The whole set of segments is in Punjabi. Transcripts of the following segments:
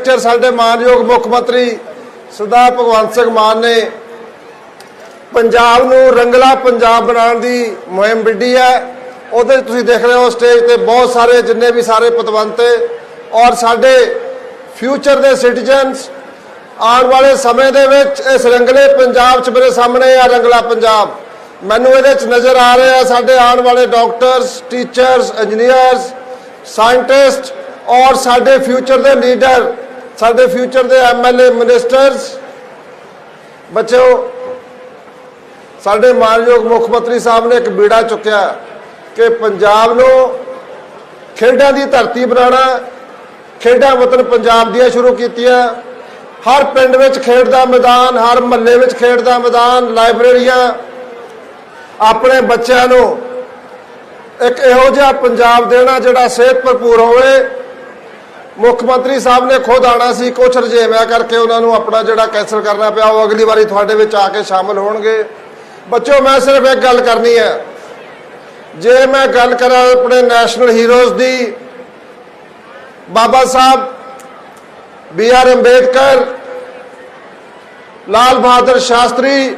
ਟੀਚਰ ਸਾਡੇ ਮਾਨਯੋਗ ਮੁੱਖ ਮੰਤਰੀ ਸਰਦਾਰ ਭਗਵੰਤ ਸਿੰਘ ਮਾਨ ਨੇ ਪੰਜਾਬ ਨੂੰ ਰੰਗਲਾ ਪੰਜਾਬ ਬਣਾਉਣ ਦੀ ਮੁਹਿੰਮ ਵਿੱਢੀ ਹੈ। ਉਹਦੇ 'ਚ ਤੁਸੀਂ ਦੇਖ ਰਹੇ ਹੋ ਸਟੇਜ ਤੇ ਬਹੁਤ ਸਾਰੇ, ਜਿੰਨੇ ਵੀ ਸਾਰੇ ਪਤਵੰਤੇ ਔਰ ਸਾਡੇ ਫਿਊਚਰ ਦੇ ਸਿਟੀਜ਼ਨਸ ਆਉਣ ਵਾਲੇ ਸਮੇਂ ਦੇ ਵਿੱਚ ਇਸ ਰੰਗਲੇ ਪੰਜਾਬ 'ਚ ਮੇਰੇ ਸਾਹਮਣੇ ਆ ਰੰਗਲਾ ਪੰਜਾਬ। ਮੈਨੂੰ ਇਹਦੇ 'ਚ ਨਜ਼ਰ ਆ ਰਹੇ ਆ ਸਾਡੇ ਆਉਣ ਵਾਲੇ ਡਾਕਟਰਸ, ਟੀਚਰਸ, ਇੰਜੀਨੀਅਰਸ, ਸਾਇੰਟਿਸਟ ਔਰ ਸਾਡੇ ਫਿਊਚਰ ਦੇ ਲੀਡਰ। ਸਾਡੇ ਫਿਊਚਰ ਦੇ ਐਮਐਲਏ ਮਿਨਿਸਟਰਸ ਬੱਚਿਓ, ਸਾਡੇ ਮਾਨਯੋਗ ਮੁੱਖ ਮੰਤਰੀ ਸਾਹਿਬ ਨੇ ਇੱਕ ਬੀੜਾ ਚੁੱਕਿਆ ਕਿ ਪੰਜਾਬ ਨੂੰ ਖੇਡਾਂ ਦੀ ਧਰਤੀ ਬਣਾਉਣਾ, ਖੇਡਾਂ ਵਤਨ ਪੰਜਾਬ ਦੀਆਂ ਸ਼ੁਰੂ ਕੀਤੀਆਂ। ਹਰ ਪਿੰਡ ਵਿੱਚ ਖੇਡ ਦਾ ਮੈਦਾਨ, ਹਰ ਮਹੱਲੇ ਵਿੱਚ ਖੇਡ ਦਾ ਮੈਦਾਨ, ਲਾਇਬ੍ਰੇਰੀਆਂ। ਆਪਣੇ ਬੱਚਿਆਂ ਨੂੰ ਇੱਕ ਇਹੋ ਜਿਹਾ ਪੰਜਾਬ ਦੇਣਾ ਜਿਹੜਾ ਸਿਹਤ ਭਰਪੂਰ ਹੋਵੇ ਮੁੱਖ ਮੰਤਰੀ ਸਾਹਿਬ ਨੇ ਖੁਦ ਆਣਾ ਸੀ ਕੁਛ ਰਜੇਵਿਆਂ ਕਰਕੇ ਉਹਨਾਂ ਨੂੰ ਆਪਣਾ ਜਿਹੜਾ ਕੈਂਸਲ ਕਰਨਾ ਪਿਆ, ਉਹ ਅਗਲੀ ਵਾਰੀ ਤੁਹਾਡੇ ਵਿੱਚ ਆ ਕੇ ਸ਼ਾਮਲ ਹੋਣਗੇ। ਬੱਚਿਓ, ਮੈਂ ਸਿਰਫ ਇੱਕ ਗੱਲ ਕਰਨੀ ਹੈ। ਜੇ ਮੈਂ ਗੱਲ ਕਰਾਂ ਆਪਣੇ ਨੈਸ਼ਨਲ ਹੀਰੋਜ਼ ਦੀ, ਬਾਬਾ ਸਾਹਿਬ ਬੀ ਆਰ ਅੰਬੇਦਕਰ, ਲਾਲ ਬਹਾਦਰ ਸ਼ਾਸਤਰੀ,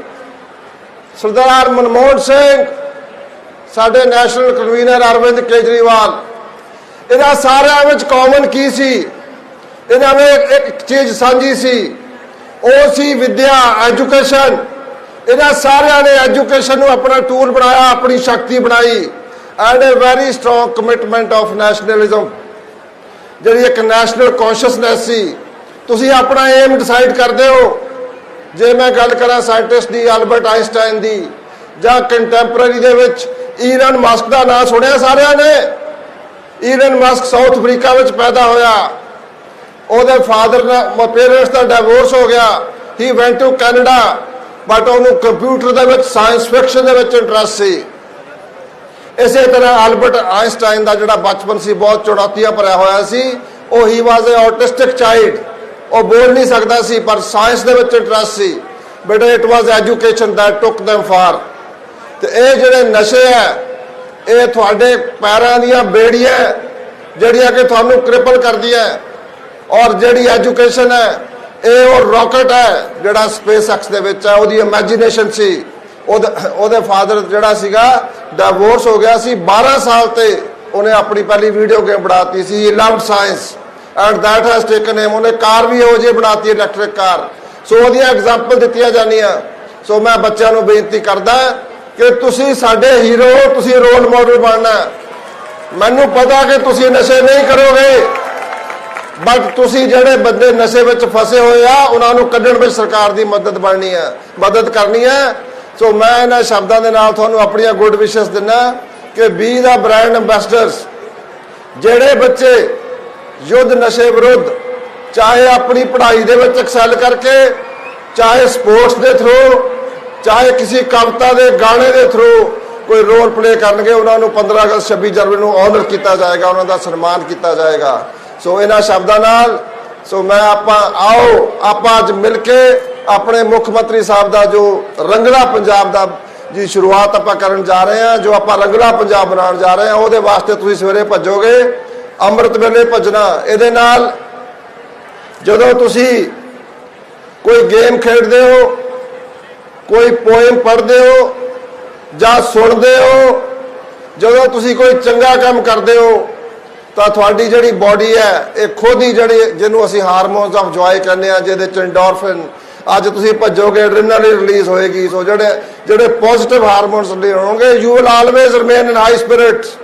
ਸਰਦਾਰ ਮਨਮੋਹਨ ਸਿੰਘ, ਸਾਡੇ ਨੈਸ਼ਨਲ ਕਨਵੀਨਰ ਅਰਵਿੰਦ ਕੇਜਰੀਵਾਲ ਇਹਨਾਂ ਸਾਰਿਆਂ ਵਿੱਚ ਕਾਮਨ ਕੀ ਸੀ? ਇਹਨਾਂ ਵਿੱਚ ਇੱਕ ਚੀਜ਼ ਸਾਂਝੀ ਸੀ। ਉਹ ਸੀ ਵਿਦਿਆ ਐਜੂਕੇਸ਼ਨ ਇਹਨਾਂ ਸਾਰਿਆਂ ਨੇ ਐਜੂਕੇਸ਼ਨ ਨੂੰ ਆਪਣਾ ਟੂਲ ਬਣਾਇਆ, ਆਪਣੀ ਸ਼ਕਤੀ ਬਣਾਈ। And a very strong commitment of nationalism ਜਿਹੜੀ ਇੱਕ ਨੈਸ਼ਨਲ ਕੌਨਸ਼ੀਅਸਨੈਸ ਸੀ। ਤੁਸੀਂ ਆਪਣਾ ਏਮ ਡਿਸਾਈਡ ਕਰਦੇ ਹੋ। ਜੇ ਮੈਂ ਗੱਲ ਕਰਾਂ ਸਾਇੰਟਿਸਟ ਦੀ ਐਲਬਰਟ ਆਇਨਸਟਾਈਨ ਦੀ, ਜਾਂ ਕੰਟੈਂਪਰੇਰੀ ਦੇ ਵਿੱਚ ਈਲਨ ਮਸਕ ਦਾ ਨਾਮ ਸੁਣਿਆ ਸਾਰਿਆਂ ਨੇ? ਈਲਨ ਮਸਕ ਸਾਊਥ ਅਫਰੀਕਾ ਵਿੱਚ ਪੈਦਾ ਹੋਇਆ। ਉਹਦੇ ਫਾਦਰ ਦਾ ਪੇਰੈਂਟਸ ਦਾ ਡਿਵੋਰਸ ਹੋ ਗਿਆ। He went to Canada but ਉਹਨੂੰ ਕੰਪਿਊਟਰ ਦੇ ਵਿੱਚ ਸਾਇੰਸ ਫਿਕਸ਼ਨ ਦੇ ਵਿੱਚ ਇੰਟਰਸਟ ਸੀ। ਇਸੇ ਤਰ੍ਹਾਂ ਐਲਬਰਟ ਆਇਨਸਟਾਈਨ ਦਾ ਜਿਹੜਾ ਬਚਪਨ ਸੀ, ਬਹੁਤ ਚੁਣੌਤੀਆਂ ਭਰਿਆ ਹੋਇਆ ਸੀ। ਉਹ ਹੀ ਵਾਸ ਅ ਆਟਿਸਟਿਕ ਚਾਈਲਡ ਉਹ ਬੋਲ ਨਹੀਂ ਸਕਦਾ ਸੀ, ਪਰ ਸਾਇੰਸ ਦੇ ਵਿੱਚ interest C. But it was education that took them far ਤੇ ਇਹ ਜਿਹੜੇ ਨਸ਼ੇ ਹੈ ਇਹ ਤੁਹਾਡੇ ਪੈਰਾਂ ਦੀਆਂ ਬੇੜੀਆਂ ਜਿਹੜੀਆਂ ਕਿ ਤੁਹਾਨੂੰ ਕ੍ਰਿਪਲ ਕਰਦੀਆਂ ਔਰ ਜਿਹੜੀ ਐਜੂਕੇਸ਼ਨ ਹੈ, ਇਹ ਉਹ ਰਾਕਟ ਹੈ, ਜਿਹੜਾ ਸਪੇਸ ਐਕਸ ਦੇ ਵਿੱਚ ਹੈ, ਉਹਦੀ ਇਮੇਜਿਨੇਸ਼ਨ ਸੀ। ਉਹਦੇ ਫਾਦਰ ਜਿਹੜਾ ਸੀਗਾ ਡਿਵੋਰਸ ਹੋ ਗਿਆ ਸੀ। 12 ਸਾਲ ਤੇ ਉਹਨੇ ਆਪਣੀ ਪਹਿਲੀ ਵੀਡੀਓ ਗੇਮ ਬਣਾਤੀ ਸੀ loved science and that has taken him ਉਹਨੇ ਕਾਰ ਵੀ ਉਹ ਜਿਹੀ ਬਣਾਤੀ ਇਲੈਕਟ੍ਰਿਕ ਕਾਰ। ਸੋ ਉਹਦੀਆਂ ਐਗਜ਼ਾਮਪਲ ਦਿੱਤੀਆਂ ਜਾਂਦੀਆਂ। ਸੋ ਮੈਂ ਬੱਚਿਆਂ ਨੂੰ ਬੇਨਤੀ ਕਰਦਾ ਕਿ ਤੁਸੀਂ ਸਾਡੇ ਹੀਰੋ, ਤੁਸੀਂ ਰੋਲ ਮਾਡਲ ਬਣਨਾ। ਮੈਨੂੰ ਪਤਾ ਕਿ ਤੁਸੀਂ ਨਸ਼ੇ ਨਹੀਂ ਕਰੋਗੇ ਬਟ ਤੁਸੀਂ ਜਿਹੜੇ ਬੰਦੇ ਨਸ਼ੇ ਵਿੱਚ ਫਸੇ ਹੋਏ ਆ, ਉਹਨਾਂ ਨੂੰ ਕੱਢਣ ਵਿੱਚ ਸਰਕਾਰ ਦੀ ਮਦਦ ਬਣਨੀ ਹੈ ਮਦਦ ਕਰਨੀ ਹੈ ਸੋ ਮੈਂ ਇਹਨਾਂ ਸ਼ਬਦਾਂ ਦੇ ਨਾਲ ਤੁਹਾਨੂੰ ਆਪਣੀਆਂ ਗੁੱਡ ਵਿਸ਼ੇਸ ਦਿੰਦਾ ਕਿ ਬੀ ਦਾ ਬ੍ਰਾਂਡ ਐਮਬੈਸਡਰਸ ਜਿਹੜੇ ਬੱਚੇ ਯੁੱਧ ਨਸ਼ੇ ਵਿਰੁੱਧ ਚਾਹੇ ਆਪਣੀ ਪੜ੍ਹਾਈ ਦੇ ਵਿੱਚ ਐਕਸੈਲ ਕਰਕੇ, ਚਾਹੇ ਸਪੋਰਟਸ ਦੇ ਥਰੂ ਚਾਹੇ ਕਿਸੇ ਕਵਿਤਾ ਦੇ ਗਾਣੇ ਦੇ ਥਰੂ ਕੋਈ ਰੋਲ ਪਲੇ ਕਰਨਗੇ, ਉਹਨਾਂ ਨੂੰ 15 ਅਗਸਤ 26 ਜਨਵਰੀ ਨੂੰ ਆਨਰ ਕੀਤਾ ਜਾਏਗਾ, ਉਹਨਾਂ ਦਾ ਸਨਮਾਨ ਕੀਤਾ ਜਾਏਗਾ। ਸੋ ਇਹਨਾਂ ਸ਼ਬਦਾਂ ਨਾਲ, ਸੋ ਮੈਂ ਆਪਾਂ ਆਓ, ਆਪਾਂ ਅੱਜ ਮਿਲ ਕੇ ਆਪਣੇ ਮੁੱਖ ਮੰਤਰੀ ਸਾਹਿਬ ਦਾ ਜੋ ਰੰਗਲਾ ਪੰਜਾਬ ਦਾ ਜੀ ਸ਼ੁਰੂਆਤ ਆਪਾਂ ਕਰਨ ਜਾ ਰਹੇ ਹਾਂ, ਜੋ ਆਪਾਂ ਰੰਗਲਾ ਪੰਜਾਬ ਬਣਾਉਣ ਜਾ ਰਹੇ ਹਾਂ, ਉਹਦੇ ਵਾਸਤੇ ਤੁਸੀਂ ਸਵੇਰੇ ਭੱਜੋਗੇ, ਅੰਮ੍ਰਿਤ ਵੇਲੇ ਭੱਜਣਾ। ਇਹਦੇ ਨਾਲ ਜਦੋਂ ਤੁਸੀਂ ਕੋਈ ਗੇਮ ਖੇਡਦੇ ਹੋ ਕੋਈ ਪੋਇਮ ਪੜ੍ਹਦੇ ਹੋ ਜਾਂ ਸੁਣਦੇ ਹੋ, ਜਦੋਂ ਤੁਸੀਂ ਕੋਈ ਚੰਗਾ ਕੰਮ ਕਰਦੇ ਹੋ, ਤਾਂ ਤੁਹਾਡੀ ਜਿਹੜੀ ਬਾਡੀ ਹੈ, ਇਹ ਖੁਦ ਹੀ ਜਿਹੜੀ ਜਿਹਨੂੰ ਅਸੀਂ ਹਾਰਮੋਨਸ ਆਫ ਜੋਏ ਕਹਿੰਦੇ ਆ ਜਿਹਦੇ ਚ ਐਂਡੋਰਫਿਨ ਅੱਜ ਤੁਸੀਂ ਭੱਜੋਗੇ ਐਡਰੀਨਾਲਿਨ ਰਿਲੀਜ਼ ਹੋਏਗੀ, ਸੋ ਜਿਹੜੇ ਜਿਹੜੇ ਪੋਜ਼ਿਟਿਵ ਹਾਰਮੋਨਸ ਰਿਲੀਜ਼ ਹੋਣਗੇ you will always remain in high spirits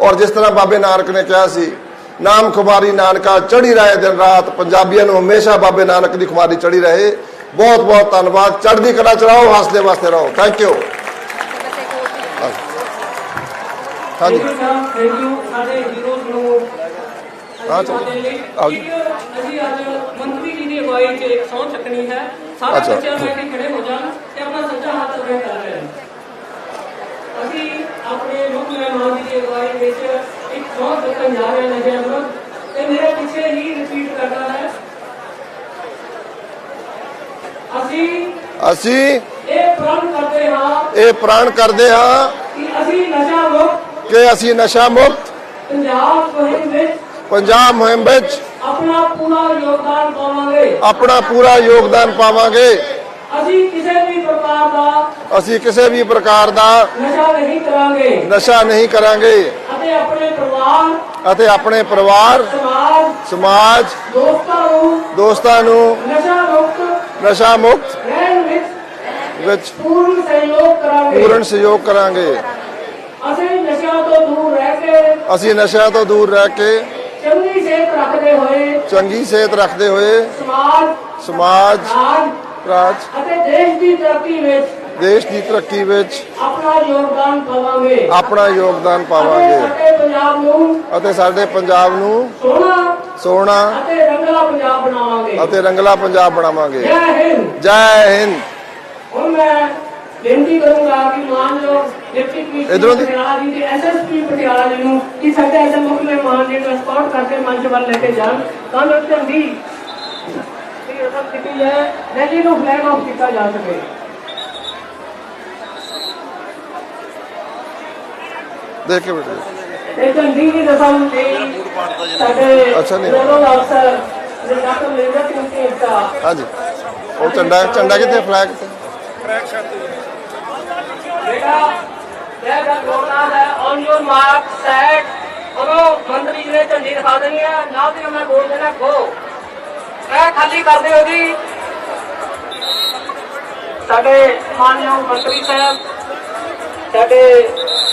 ਔਰ ਜਿਸ ਤਰ੍ਹਾਂ ਬਾਬੇ ਨਾਨਕ ਨੇ ਕਿਹਾ ਸੀ, ਨਾਮ ਖੁਮਾਰੀ ਨਾਨਕਾ ਚੜੀ ਰਹੇ ਦਿਨ ਰਾਤ, ਪੰਜਾਬੀਆਂ ਨੂੰ ਹਮੇਸ਼ਾ ਬਾਬੇ ਨਾਨਕ ਦੀ ਖੁਮਾਰੀ ਚੜੀ ਰਹੇ। ਬਹੁਤ ਬਹੁਤ ਧੰਨਵਾਦ ਚੜ੍ਹਦੀ ਕਲਾ ਚ ਰਹੋ ਹੱਸਦੇ ਵਾਸਤੇ ਰਹੋ ਥੈਂਕ ਯੂ ਹਾਂਜੀ thank you sir thank you ਸਾਡੇ ਹੀਰੋਜ਼ ਨੂੰ ਹਾਂ ਚਲੋ ਆਓ ਜੀ ਇੱਕ ਅਸੀਂ ਅੱਜ ਮੰਤਰੀ ਜੀ ਦੀ ਅਗਵਾਈ 'ਚ ਇੱਕ ਸਹੁੰ ਚੱਕਣੀ ਹੈ ਸਾਰੇ ਅੱਛਾ। ਬੱਚਿਆਂ ਨੂੰ ਇੱਥੇ ਖੜੇ ਹੋ ਜਾਣ ਤੇ ਆਪਣਾ ਸੱਜਾ ਹੱਥ ਅੱਗੇ ਕਰ ਲੈਣ ਅਸੀਂ ਆਪਣੇ ਮੁੱਖ ਮਹਿਮਾਨ ਜੀ ਦੀ ਅਗਵਾਈ ਵਿੱਚ ਇੱਕ ਸਹੁੰ ਚੱਕਣ ਜਾ ਰਹੇ ਹਾਂ ਨਜ਼ਰ ਅੰਦਰ ਤੇ ਮੇਰੇ ਪਿੱਛੇ ਹੀ ਰਿਪੀਟ ਕਰਨਾ ਹੈ ਅਸੀਂ ਅਸੀਂ ਇਹ ਪ੍ਰਣ ਕਰਦੇ ਹਾਂ ਇਹ ਪ੍ਰਣ ਕਰਦੇ ਹਾਂ ਕਿ ਅਸੀਂ ਨਸ਼ਾ ਮੁਕਤ ਕਿ ਅਸੀਂ ਨਸ਼ਾ ਮੁਕਤ ਪੰਜਾਬ ਮੁਹਿੰਮ ਵਿੱਚ ਪੰਜਾਬ ਮੁਹਿੰਮ ਵਿੱਚ ਆਪਣਾ ਪੂਰਾ ਪੂਰਾ ਯੋਗਦਾਨ ਪਾਵਾਂਗੇ। ਆਪਣਾ ਪੂਰਾ ਯੋਗਦਾਨ ਪਾਵਾਂਗੇ। ਅਸੀਂ ਕਿਸੇ ਵੀ ਪ੍ਰਕਾਰ ਦਾ ਅਸੀਂ ਕਿਸੇ ਵੀ ਪ੍ਰਕਾਰ ਦਾ ਨਸ਼ਾ ਨਹੀਂ ਕਰਾਂਗੇ। ਨਸ਼ਾ ਨਹੀਂ ਕਰਾਂਗੇ। ਅਤੇ ਆਪਣੇ ਪਰਿਵਾਰ ਅਤੇ ਆਪਣੇ ਪਰਿਵਾਰ ਸਮਾਜ ਸਮਾਜ ਦੋਸਤਾਂ ਨੂੰ ਦੋਸਤਾਂ ਨੂੰ ਨਸ਼ਾ ਮੁਕਤ ਨਸ਼ਾ ਮੁਕਤ ਵਿੱਚ ਪੂਰਨ ਸਹਿਯੋਗ ਕਰਾਂਗੇ। ਪੂਰਨ ਸਹਿਯੋਗ ਕਰਾਂਗੇ। ਅਸੀਂ ਨਸ਼ਿਆਂ ਤੋਂ ਦੂਰ ਰਹਿ ਕੇ ਅਸੀਂ ਨਸ਼ਿਆਂ ਤੋਂ ਦੂਰ ਰਹਿ ਕੇ ਚੰਗੀ ਸਿਹਤ ਰੱਖਦੇ ਹੋਏ ਚੰਗੀ ਸਿਹਤ ਰੱਖਦੇ ਹੋਏ ਸਮਾਜ ਸਮਾਜ ਰਾਜ ਅਤੇ ਦੇਸ਼ ਦੀ ਤਰੱਕੀ ਵਿੱਚ ਦੇਸ਼ ਦੀ ਤਰੱਕੀ ਵਿੱਚ ਆਪਣਾ ਯੋਗਦਾਨ ਪਾਵਾਂਗੇ। ਆਪਣਾ ਯੋਗਦਾਨ ਅਤੇ ਪਾਵਾਂਗੇ। ਸਾਡੇ ਪੰਜਾਬ ਨੂੰ ਅਤੇ ਸਾਡੇ ਪੰਜਾਬ ਨੂੰ ਸੋਹਣਾ ਸੋਹਣਾ। ਅਤੇ ਰੰਗਲਾ ਪੰਜਾਬ ਬਣਾਵਾਂਗੇ। ਅਤੇ ਰੰਗਲਾ ਪੰਜਾਬ ਬਣਾਵਾਂਗੇ। ਜੈ ਹਿੰਦ। ਜੈ ਹਿੰਦ। ਹੁਣ ਮੈਂ ਬੇਨਤੀ ਕਰੂੰਗਾ ਕਿ ਮਾਨਯੋਗ ਡਿਪਟੀ ਕਮਿਸ਼ਨਰ ਪਟਿਆਲਾ ਜੀ ਦੇ ਐਸਐਸਪੀ ਪਟਿਆਲਾ ਜੀ ਨੂੰ ਕਿ ਸਾਡੇ ਐਸੇ ਮੁੱਖ ਮਹਿਮਾਨ ਜੀ ਨੂੰ ਸਪੋਰਟ ਕਰਕੇ ਮੰਚ ਵੱਲ ਲੈ ਕੇ ਜਾਣ। ਤਾਂ ਜੋ ਚੰਗੀ ਦੀ ਰਸਮ ਕੀਤੀ ਜਾਏ ਰੈਲੀ ਨੂੰ ਫਲੈਗ ਆਫ ਕੀਤਾ ਜਾ ਸਕੇ। ਦੇਖ ਕੇ ਇਹ ਚੰਗੀ ਵੀ ਰਸਮ ਲਈ ਸਾਡੇ ਅੱਛਾ ਨਹੀਂ। ਲੈਵਲ ਅਫਸਰ ਜਿਨ੍ਹਾਂ ਤੋਂ ਲੈਣਾ ਕਿਉਂਕਿ ਦਾ ਹਾਂਜੀ। ਉਹ ਝੰਡਾ ਝੰਡਾ ਕਿੱਥੇ? ਫਲੈਗ ਕਿੱਥੇ? ਫਲੈਗ ਛੱਡ ਬੇਟਾ ਇਹ ਗੱਲ ਬੋਲਣਾ ਹੈ ਔਨ ਯੋਰ ਮਾਰਕ ਸੈਟ ਉਹਨੂੰ ਮੰਤਰੀ ਜੀ ਨੇ ਝੰਡੀ ਦਿਖਾ ਦੇਣੀ ਹੈ ਨਾਲ ਦੀ ਮੈਂ ਬੋਲ ਦੇਣਾ ਗੋ ਇਹ ਖਾਲੀ ਕਰ ਦਿਓ ਜੀ। ਸਾਡੇ ਮਾਨਯੋਗ ਮੰਤਰੀ ਸਾਹਿਬ ਸਾਡੇ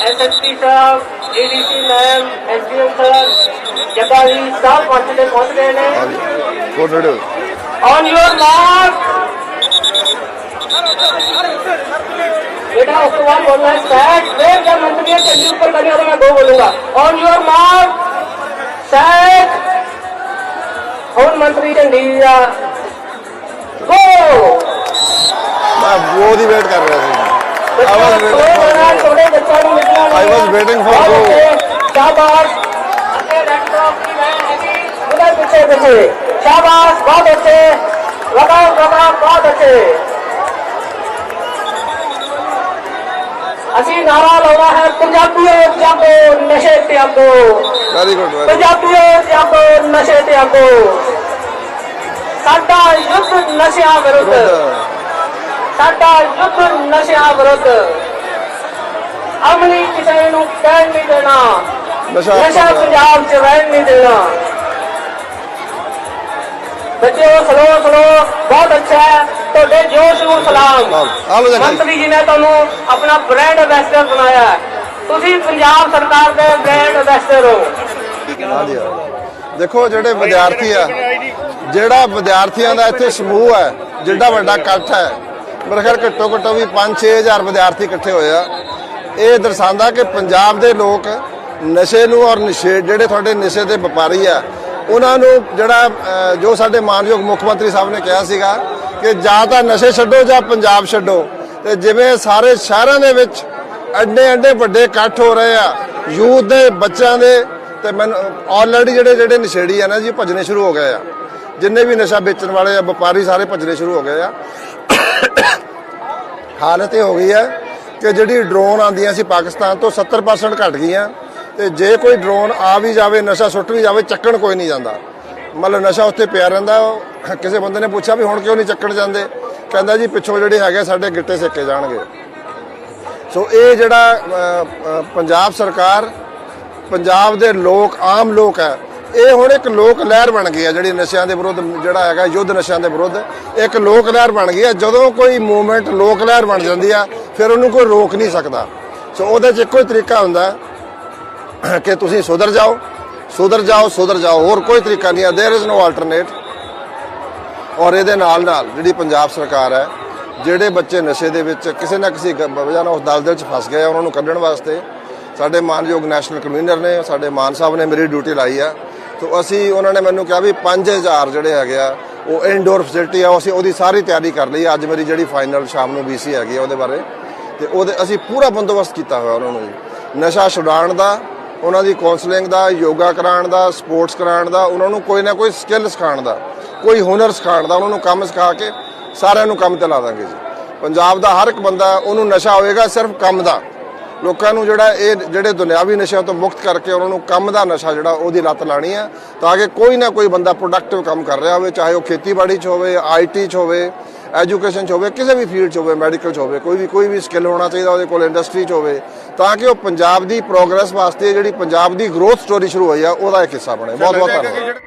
ਐਸਐਸਪੀ ਸਾਹਿਬ ਏਡੀਸੀ ਮੈਮ ਐਸਡੀਐਮ ਸਾਹਿਬ ਜੱਗਾ ਜੀ ਸਭ ਪਹੁੰਚ ਤੇ ਪਹੁੰਚ ਗਏ ਨੇ ਹਾਂਜੀ photo video on your mark बेटा उसके बाद बोलना है सेट फिर जब मंत्री चंडी ऊपर करने वाला मैं दो बोलूंगा ऑन योर मार्क सेट ਹੁਣ ਮੰਤਰੀ ਚੰਡੀ ਦਾ ਗੋ ਮੈਂ ਉਹ ਦੀ ਵੇਟ ਕਰ ਰਿਹਾ ਸੀ I was waiting for ਪਿੱਛੇ ਸ਼ਾਬਾਸ਼ ਬਹੁਤ ਅੱਛੇ ਲਗਾਓ ਲਗਾਓ ਬਹੁਤ ਅੱਛੇ ਅਸੀਂ ਨਾਰਾ ਲਾਉਣਾ ਹੈ ਪੰਜਾਬੀਓ ਜਾਗੋ ਨਸ਼ੇ ਤਿਆਗੋ ਵੈਰੀ ਗੁੱਡ ਪੰਜਾਬੀਓ ਜਾਗੋ ਨਸ਼ੇ ਤਿਆਗੋ ਸਾਡਾ ਯੁੱਧ ਨਸ਼ਿਆਂ ਵਿਰੁੱਧ ਸਾਡਾ ਯੁੱਧ ਨਸ਼ਿਆਂ ਵਿਰੁੱਧ ਅਮਲੀ ਕਿਸੇ ਨੂੰ ਕਹਿਣ ਨਹੀਂ ਦੇਣਾ। ਨਸ਼ਾ ਨਸ਼ਾ ਪੰਜਾਬ ਚ ਰਹਿਣ ਨਹੀਂ ਦੇਣਾ। ਬੱਚਿਓ ਸਲੋ ਸਲੋ ਬਹੁਤ ਅੱਛਾ ਹੈ। ਤੁਹਾਡੇ ਜੋਸ਼ ਨੂੰ ਸਲਾਮ। ਮੰਤਰੀ ਜੀ ਨੇ ਤੁਹਾਨੂੰ ਆਪਣਾ ਬ੍ਰਾਂਡ ਐਂਬੈਸਡਰ ਬਣਾਇਆ ਹੈ। ਤੁਸੀਂ ਪੰਜਾਬ ਸਰਕਾਰ ਦੇ ਬ੍ਰਾਂਡ ਹਾਂਜੀ ਹਾਂ। ਦੇਖੋ ਜਿਹੜੇ ਵਿਦਿਆਰਥੀ ਆ ਜਿਹੜਾ ਵਿਦਿਆਰਥੀਆਂ ਦਾ ਇੱਥੇ ਸਮੂਹ ਹੈ ਜਿੱਡਾ ਵੱਡਾ ਇਕੱਠ ਹੈ। ਮੇਰੇ ਖਿਆਲ ਘੱਟੋ ਘੱਟੋ ਵੀ 5-6000 ਵਿਦਿਆਰਥੀ ਇਕੱਠੇ ਹੋਏ ਆ। ਇਹ ਦਰਸਾਉਂਦਾ ਕਿ ਪੰਜਾਬ ਦੇ ਲੋਕ ਨਸ਼ੇ ਨੂੰ ਔਰ ਨਸ਼ੇ ਜਿਹੜੇ ਤੁਹਾਡੇ ਨਸ਼ੇ ਦੇ ਵਪਾਰੀ ਆ, ਉਹਨਾਂ ਨੂੰ ਜਿਹੜਾ ਜੋ ਸਾਡੇ ਮਾਨਯੋਗ ਮੁੱਖ ਮੰਤਰੀ ਸਾਹਿਬ ਨੇ ਕਿਹਾ ਸੀਗਾ ਕਿ ਜਾਂ ਤਾਂ ਨਸ਼ੇ ਛੱਡੋ ਜਾਂ ਪੰਜਾਬ ਛੱਡੋ, ਤੇ ਜਿਵੇਂ ਸਾਰੇ ਸ਼ਹਿਰਾਂ ਦੇ ਵਿੱਚ ਐਡੇ ਐਡੇ ਵੱਡੇ ਇਕੱਠ ਹੋ ਰਹੇ ਆ, ਯੂਥ ਦੇ, ਬੱਚਿਆਂ ਦੇ, ਤੇ ਮੈਨੂੰ ਆਲਰੇਡੀ ਜਿਹੜੇ ਜਿਹੜੇ ਨਸ਼ੇੜੀ ਆ ਨਾ ਜੀ ਭੱਜਣੇ ਸ਼ੁਰੂ ਹੋ ਗਏ ਆ। ਜਿੰਨੇ ਵੀ ਨਸ਼ਾ ਵੇਚਣ ਵਾਲੇ ਆ, ਵਪਾਰੀ ਸਾਰੇ ਭੱਜਣੇ ਸ਼ੁਰੂ ਹੋ ਗਏ ਆ। ਹਾਲਤ ਇਹ ਹੋ ਗਈ ਹੈ ਕਿ ਜਿਹੜੀ ਡਰੋਨ ਆਂਦੀਆਂ ਸੀ ਪਾਕਿਸਤਾਨ ਤੋਂ 70% ਘਟ ਗਈਆਂ ਤੇ ਜੇ ਕੋਈ ਡਰੋਨ ਆ ਵੀ ਜਾਵੇ, ਨਸ਼ਾ ਸੁੱਟ ਵੀ ਜਾਵੇ, ਚੱਕਣ ਕੋਈ ਨਹੀਂ ਜਾਂਦਾ। ਮਤਲਬ ਨਸ਼ਾ ਉੱਥੇ ਪਿਆ ਰਹਿੰਦਾ ਕਿਸੇ ਬੰਦੇ ਨੇ ਪੁੱਛਿਆ ਵੀ ਹੁਣ ਕਿਉਂ ਨਹੀਂ ਚੱਕਣ ਜਾਂਦੇ? ਕਹਿੰਦਾ ਜੀ, ਪਿੱਛੋਂ ਜਿਹੜੇ ਹੈਗੇ ਸਾਡੇ ਗਿੱਟੇ ਸੇਕੇ ਜਾਣਗੇ। ਸੋ ਇਹ ਜਿਹੜਾ ਪੰਜਾਬ ਸਰਕਾਰ, ਪੰਜਾਬ ਦੇ ਲੋਕ, ਆਮ ਲੋਕ ਹੈ, ਇਹ ਹੁਣ ਇੱਕ ਲੋਕ ਲਹਿਰ ਬਣ ਗਈ ਹੈ, ਜਿਹੜੀ ਨਸ਼ਿਆਂ ਦੇ ਵਿਰੁੱਧ ਜਿਹੜਾ ਹੈਗਾ, ਯੁੱਧ ਨਸ਼ਿਆਂ ਦੇ ਵਿਰੁੱਧ, ਇੱਕ ਲੋਕ ਲਹਿਰ ਬਣ ਗਈ ਹੈ। ਜਦੋਂ ਕੋਈ ਮੂਵਮੈਂਟ ਲੋਕ ਲਹਿਰ ਬਣ ਜਾਂਦੀ ਆ ਫਿਰ ਉਹਨੂੰ ਕੋਈ ਰੋਕ ਨਹੀਂ ਸਕਦਾ ਸੋ ਉਹਦੇ 'ਚ ਇੱਕੋ ਹੀ ਤਰੀਕਾ ਹੁੰਦਾ ਹੈ ਕਿ ਤੁਸੀਂ ਸੁਧਰ ਜਾਓ ਸੁਧਰ ਜਾਓ ਸੁਧਰ ਜਾਓ ਹੋਰ ਕੋਈ ਤਰੀਕਾ ਨਹੀਂ ਹੈ देयर इज नो ਆਲਟਰਨੇਟ ਔਰ ਇਹਦੇ ਨਾਲ ਨਾਲ ਜਿਹੜੀ ਪੰਜਾਬ ਸਰਕਾਰ ਹੈ ਜਿਹੜੇ ਬੱਚੇ ਨਸ਼ੇ ਦੇ ਵਿੱਚ ਕਿਸੇ ਨਾ ਕਿਸੇ ਗ- ਵਜ੍ਹਾ ਨਾਲ ਉਸ ਦਲਦਲ 'ਚ ਫਸ ਗਏ ਆ ਉਹਨਾਂ ਨੂੰ ਕੱਢਣ ਵਾਸਤੇ ਸਾਡੇ ਮਾਨਯੋਗ ਨੈਸ਼ਨਲ ਕਨਵੀਨਰ ਨੇ ਸਾਡੇ ਮਾਨ ਸਾਹਿਬ ਨੇ ਮੇਰੀ ਡਿਊਟੀ ਲਾਈ ਆ ਤੋਂ ਅਸੀਂ ਉਹਨਾਂ ਨੇ ਮੈਨੂੰ ਕਿਹਾ ਵੀ 5000 ਜਿਹੜੇ ਹੈਗੇ ਆ ਉਹ ਇਨਡੋਰ ਫੈਸਿਲਿਟੀ ਆ ਉਹ ਅਸੀਂ ਉਹਦੀ ਸਾਰੀ ਤਿਆਰੀ ਕਰ ਲਈ ਆ। ਅੱਜ ਮੇਰੀ ਜਿਹੜੀ ਫਾਈਨਲ ਸ਼ਾਮ ਨੂੰ ਬੀਸੀ ਹੈਗੀ ਆ ਉਹਦੇ ਬਾਰੇ ਤੇ ਉਹਦੇ ਅਸੀਂ ਪੂਰਾ ਬੰਦੋਬਸਤ ਕੀਤਾ ਹੋਇਆ ਉਹਨਾਂ ਨੂੰ। ਜੀ ਨਸ਼ਾ ਛੁਡਾਉਣ ਦਾ, ਉਹਨਾਂ ਦੀ ਕਾਉਂਸਲਿੰਗ ਦਾ, ਯੋਗਾ ਕਰਾਉਣ ਦਾ ਸਪੋਰਟਸ ਕਰਾਉਣ ਦਾ, ਉਹਨਾਂ ਨੂੰ ਕੋਈ ਨਾ ਕੋਈ ਸਕਿੱਲ ਸਿਖਾਉਣ ਦਾ, ਕੋਈ ਹੁਨਰ ਸਿਖਾਉਣ ਦਾ, ਉਹਨਾਂ ਨੂੰ ਕੰਮ ਸਿਖਾ ਕੇ ਸਾਰਿਆਂ ਨੂੰ ਕੰਮ ਤੇ ਲਾ ਦਾਂਗੇ ਜੀ। ਪੰਜਾਬ ਦਾ ਹਰ ਇੱਕ ਬੰਦਾ, ਉਹਨੂੰ ਨਸ਼ਾ ਹੋਏਗਾ ਸਿਰਫ ਕੰਮ ਦਾ। ਲੋਕਾਂ ਨੂੰ ਜਿਹੜਾ ਇਹ, ਜਿਹੜੇ ਦੁਨਿਆਵੀ ਨਸ਼ਿਆਂ ਤੋਂ ਮੁਕਤ ਕਰਕੇ ਉਹਨਾਂ ਨੂੰ ਕੰਮ ਦਾ ਨਸ਼ਾ ਜਿਹੜਾ ਉਹਦੀ ਲੱਤ ਲਾਣੀ ਆ, ਤਾਂ ਕਿ ਕੋਈ ਨਾ ਕੋਈ ਬੰਦਾ ਪ੍ਰੋਡਕਟਿਵ ਕੰਮ ਕਰ ਰਿਹਾ ਹੋਵੇ, ਚਾਹੇ ਉਹ ਖੇਤੀਬਾੜੀ 'ਚ ਹੋਵੇ ਆਈਟੀ 'ਚ ਹੋਵੇ। ਐਜੂਕੇਸ਼ਨ 'ਚ ਹੋਵੇ ਕਿਸੇ ਵੀ ਫੀਲਡ 'ਚ ਹੋਵੇ ਮੈਡੀਕਲ 'ਚ ਹੋਵੇ ਕੋਈ ਵੀ ਕੋਈ ਵੀ ਸਕਿੱਲ ਹੋਣਾ ਚਾਹੀਦਾ ਉਹਦੇ ਕੋਲ ਇੰਡਸਟਰੀ 'ਚ ਹੋਵੇ ਤਾਂ ਕਿ ਉਹ ਪੰਜਾਬ ਦੀ ਪ੍ਰੋਗਰੈਸ ਵਾਸਤੇ ਜਿਹੜੀ ਪੰਜਾਬ ਦੀ ਗਰੋਥ ਸਟੋਰੀ ਸ਼ੁਰੂ ਹੋਈ ਆ ਉਹਦਾ ਇੱਕ ਹਿੱਸਾ ਬਣੇ। ਬਹੁਤ ਬਹੁਤ ਧੰਨਵਾਦ।